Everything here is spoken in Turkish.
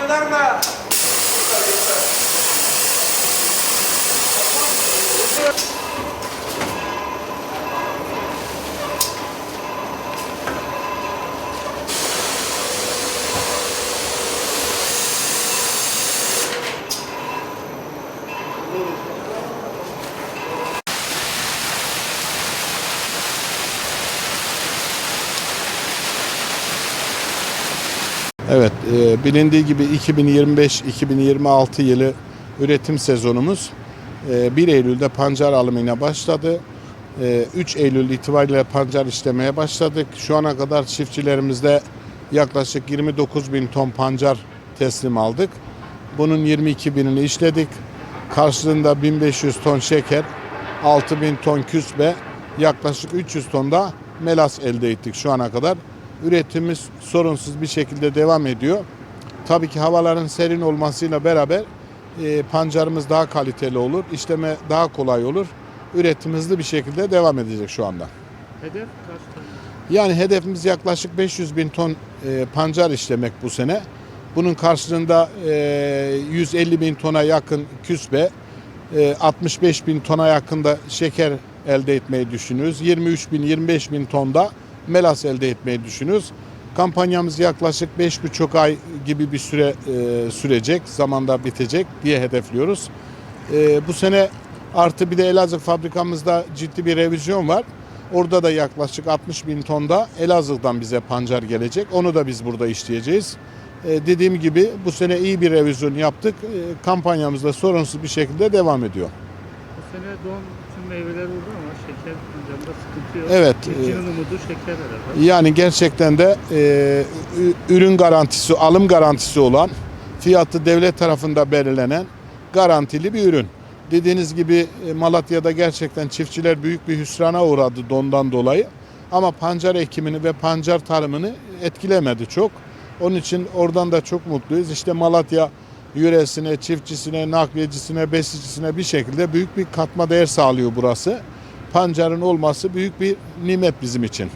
दुकानदारला Thank you. Evet, e, bilindiği gibi 2025-2026 yılı üretim sezonumuz e, 1 Eylül'de pancar alımıyla başladı. E, 3 Eylül itibariyle pancar işlemeye başladık. Şu ana kadar çiftçilerimizde yaklaşık 29 bin ton pancar teslim aldık. Bunun 22 binini işledik. Karşılığında 1500 ton şeker, 6000 ton küsbe, yaklaşık 300 ton da melas elde ettik şu ana kadar. Üretimimiz sorunsuz bir şekilde devam ediyor. Tabii ki havaların serin olmasıyla beraber e, pancarımız daha kaliteli olur, işleme daha kolay olur. Üretim hızlı bir şekilde devam edecek şu anda. Hedef kaç ton? Yani hedefimiz yaklaşık 500 bin ton e, pancar işlemek bu sene. Bunun karşılığında e, 150 bin tona yakın küsbe, e, 65 bin tona yakın da şeker elde etmeyi düşünüyoruz. 23 bin 25 bin ton da melas elde etmeyi düşünüyoruz. Kampanyamız yaklaşık 5,5 ay gibi bir süre e, sürecek, zamanda bitecek diye hedefliyoruz. E, bu sene artı bir de Elazığ fabrikamızda ciddi bir revizyon var. Orada da yaklaşık 60 bin tonda Elazığ'dan bize pancar gelecek. Onu da biz burada işleyeceğiz. E, dediğim gibi bu sene iyi bir revizyon yaptık. E, kampanyamız da sorunsuz bir şekilde devam ediyor. Bu sene don tüm meyveler oldu ama şeker pancarında sıkıntı yok. Evet, Çiftçinin e, umudu şeker herhalde. Yani gerçekten de e, ürün garantisi, alım garantisi olan, fiyatı devlet tarafında belirlenen garantili bir ürün. Dediğiniz gibi e, Malatya'da gerçekten çiftçiler büyük bir hüsrana uğradı dondan dolayı. Ama pancar ekimini ve pancar tarımını etkilemedi çok. Onun için oradan da çok mutluyuz. İşte Malatya yöresine, çiftçisine, nakliyecisine, besicisine bir şekilde büyük bir katma değer sağlıyor burası. Pancarın olması büyük bir nimet bizim için.